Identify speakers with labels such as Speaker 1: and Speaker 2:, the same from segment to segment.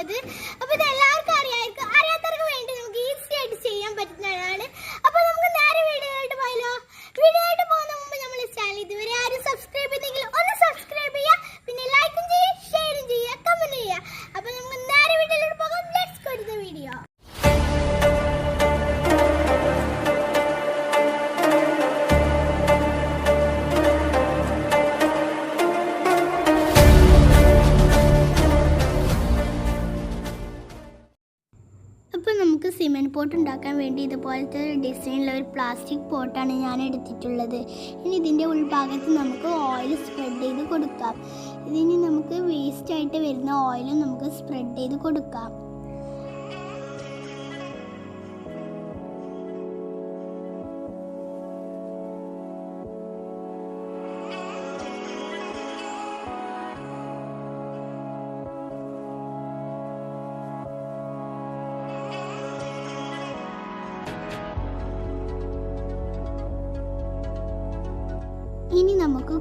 Speaker 1: ഉള്ളത്. അപ്പോൾ പോട്ട് ഉണ്ടാക്കാൻ വേണ്ടി ഇതുപോലത്തെ ഒരു ഡിസൈനുള്ള ഒരു പ്ലാസ്റ്റിക് പോട്ടാണ് ഞാൻ എടുത്തിട്ടുള്ളത്. ഇനി ഇതിന്റെ ഉൾഭാഗത്ത് നമുക്ക് ഓയിൽ സ്പ്രെഡ് ചെയ്ത് കൊടുക്കാം. ഇതിന് നമുക്ക് വേസ്റ്റ് ആയിട്ട് വരുന്ന ഓയിലും നമുക്ക് സ്പ്രെഡ് ചെയ്ത് കൊടുക്കാം.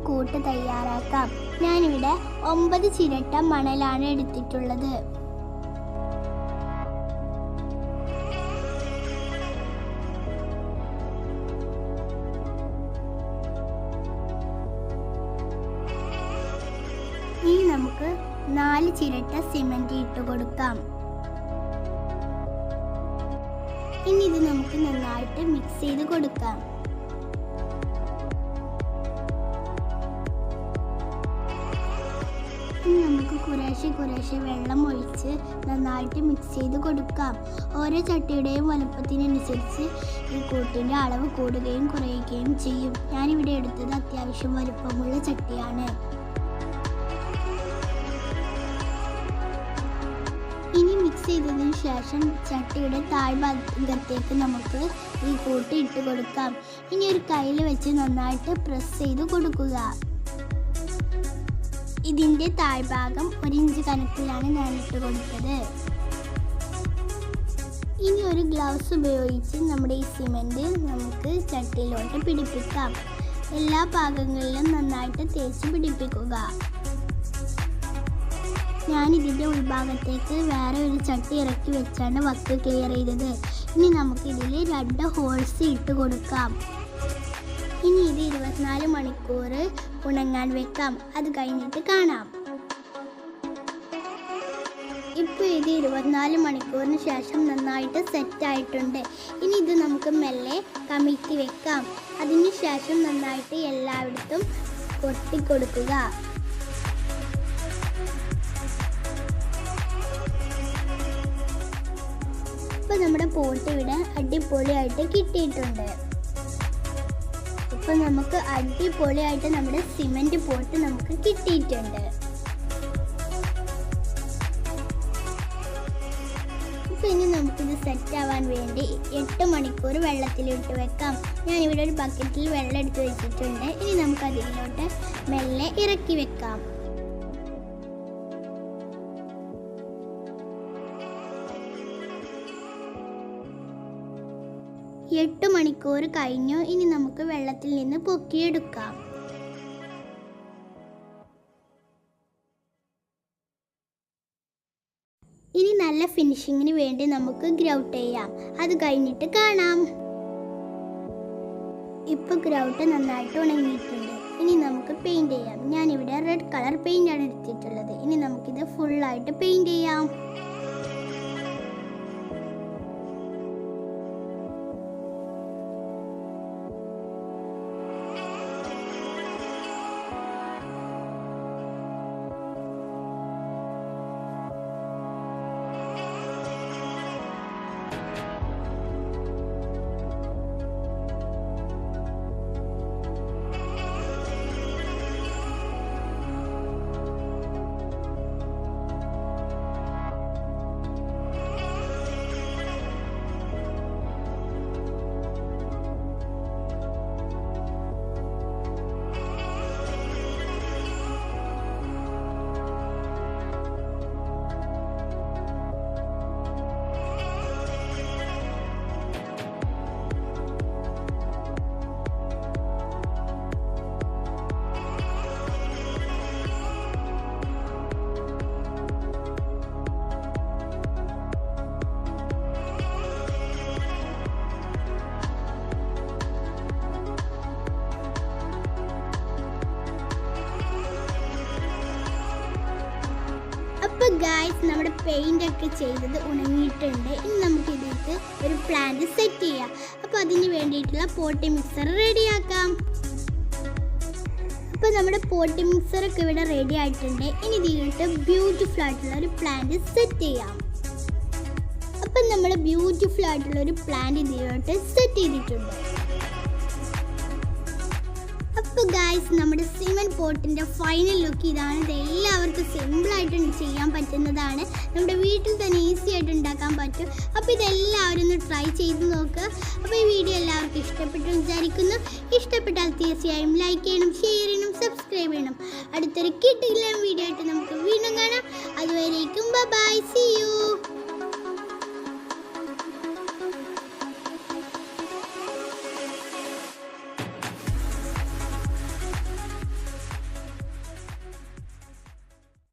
Speaker 1: കൂട്ട് തയ്യാറാക്കാം. ഞാനിവിടെ ഒമ്പത് ചിരട്ട മണലാണ് എടുത്തിട്ടുള്ളത്. ഇനി നമുക്ക് നാല് ചിരട്ട സിമന്റ് ഇട്ട് കൊടുക്കാം. ഇനി ഇത് നമുക്ക് നന്നായിട്ട് മിക്സ് ചെയ്ത് കൊടുക്കാം. കുറേശ്ശെ കുറേശ്ശെ വെള്ളം ഒഴിച്ച് നന്നായിട്ട് മിക്സ് ചെയ്ത് കൊടുക്കാം. ഓരോ ചട്ടിയുടെയും വലുപ്പത്തിനനുസരിച്ച് ഈ കൂട്ടിന്റെ അളവ് കൂടുകയും കുറയുകയും ചെയ്യും. ഞാനിവിടെ എടുത്തത് അത്യാവശ്യം വലുപ്പമുള്ള ചട്ടിയാണ്. ഇനി മിക്സ് ചെയ്തതിന് ശേഷം ചട്ടിയുടെ താഴ്ഭാഗത്തേക്ക് നമുക്ക് ഈ കൂട്ട് ഇട്ട് കൊടുക്കാം. ഇനി ഒരു കയ്യിൽ വെച്ച് നന്നായിട്ട് പ്രസ് ചെയ്ത് കൊടുക്കുക. ഇതിന്റെ താഴ്ഭാഗം ഒരിഞ്ച് കനത്തിലാണ് ഞാൻ ഇട്ട് കൊടുത്തത്. ഇനി ഒരു ഗ്ലൗസ് ഉപയോഗിച്ച് നമ്മുടെ ഈ സിമെന്റ് നമുക്ക് ചട്ടിയിലോട്ട് പിടിപ്പിക്കാം. എല്ലാ ഭാഗങ്ങളിലും നന്നായിട്ട് തേച്ച് പിടിപ്പിക്കുക. ഞാൻ ഇതിന്റെ ഉൾഭാഗത്തേക്ക് വേറെ ഒരു ചട്ടി ഇറക്കി വെച്ചാണ് വക്ക് ക്ലിയർ ചെയ്തത്. ഇനി നമുക്കിതിൽ രണ്ട് ഹോൾസ് ഇട്ട് കൊടുക്കാം. ഇനി ഇത് ഇരുപത്തിനാല് മണിക്കൂർ ഉണങ്ങാൻ വെക്കാം. അത് കഴിഞ്ഞിട്ട് കാണാം. ഇപ്പോൾ ഇത് ഇരുപത്തിനാല് മണിക്കൂറിന് ശേഷം നന്നായിട്ട് സെറ്റ് ആയിട്ടുണ്ട്. ഇനി ഇത് നമുക്ക് മെല്ലെ കമിഴ്ത്തി വെക്കാം. അതിന് ശേഷം നന്നായിട്ട് എല്ലായിടത്തും കൊട്ടിക്കൊടുക്കുക ഇപ്പോൾ നമ്മുടെ പോട്ട് ഇവിടെ അടിപൊളിയായിട്ട് കിട്ടിയിട്ടുണ്ട്. ഇപ്പൊ നമുക്ക് അടിപൊളിയായിട്ട് നമ്മുടെ സിമെന്റ് പോട്ട് നമുക്ക് കിട്ടിയിട്ടുണ്ട്. ഇനി നമുക്കിത് സെറ്റ് ആവാൻ വേണ്ടി എട്ട് മണിക്കൂർ വെള്ളത്തിലിട്ട് വെക്കാം. ഞാനിവിടെ ഒരു ബക്കറ്റിൽ വെള്ളം എടുത്ത് വെച്ചിട്ടുണ്ട്. ഇനി നമുക്ക് അതിലോട്ട് മെല്ലെ ഇറക്കി വെക്കാം. എട്ട് മണിക്കൂർ കഴിഞ്ഞു. ഇനി നമുക്ക് വെള്ളത്തിൽ നിന്ന് പൊക്കിയെടുക്കാം. ഇനി നല്ല ഫിനിഷിങ്ങിന് വേണ്ടി നമുക്ക് ഗ്രൗട്ട് ചെയ്യാം. അത് കഴിഞ്ഞിട്ട് കാണാം. ഇപ്പൊ ഗ്രൗട്ട് നന്നായിട്ട് ഉണങ്ങിയിട്ടുണ്ട്. ഇനി നമുക്ക് പെയിന്റ് ചെയ്യാം. ഞാനിവിടെ റെഡ് കളർ പെയിന്റ് ആണ് എടുത്തിട്ടുള്ളത്. ഇനി നമുക്കിത് ഫുള്ളായിട്ട് പെയിന്റ് ചെയ്യാം. ഗായ്സ് നമ്മുടെ പെയിന്റ് ഒക്കെ ചെയ്തത് ഉണങ്ങിയിട്ടുണ്ട്. ഇനി നമുക്ക് ഇതിലേക്ക് ഒരു പ്ലാന്റ് സെറ്റ് ചെയ്യാം. അപ്പോൾ അതിന് വേണ്ടിയിട്ടുള്ള പോട്ടി മിക്സർ റെഡിയാക്കാം. അപ്പോൾ നമ്മുടെ പോട്ടി മിക്സറൊക്കെ ഇവിടെ റെഡി ആയിട്ടുണ്ട്. ഇനി ഇതിലിട്ട് ബ്യൂട്ടിഫുൾ ആയിട്ടുള്ള ഒരു പ്ലാന്റ് സെറ്റ് ചെയ്യാം. അപ്പം നമ്മൾ ബ്യൂട്ടിഫുൾ ആയിട്ടുള്ള ഒരു പ്ലാന്റ് ഇതിലോട്ട് സെറ്റ് ചെയ്തിട്ടുണ്ട്. ഗായ്സ് നമ്മുടെ സിമൻ പോട്ടിന്റെ ഫൈനൽ ലുക്ക് ഇതാണ്. ഇത് എല്ലാവർക്കും സിമ്പിളായിട്ട് ചെയ്യാൻ പറ്റുന്നതാണ്. നമ്മുടെ വീട്ടിൽ തന്നെ ഈസി ആയിട്ട് ഉണ്ടാക്കാൻ പറ്റും. അപ്പോൾ ഇതെല്ലാവരും ഒന്ന് ട്രൈ ചെയ്ത് നോക്കുക അപ്പോൾ ഈ വീഡിയോ എല്ലാവർക്കും ഇഷ്ടപ്പെട്ടു വിചാരിക്കുന്നു. ഇഷ്ടപ്പെട്ടാൽ തീർച്ചയായും ലൈക്ക് ചെയ്യണം ഷെയർ ചെയ്യണം സബ്സ്ക്രൈബ് ചെയ്യണം. അടുത്തൊരു കിട്ടില്ല വീഡിയോ ആയിട്ട് നമുക്ക് വീണ്ടും കാണാം. അതുവരേക്കും ബൈ സി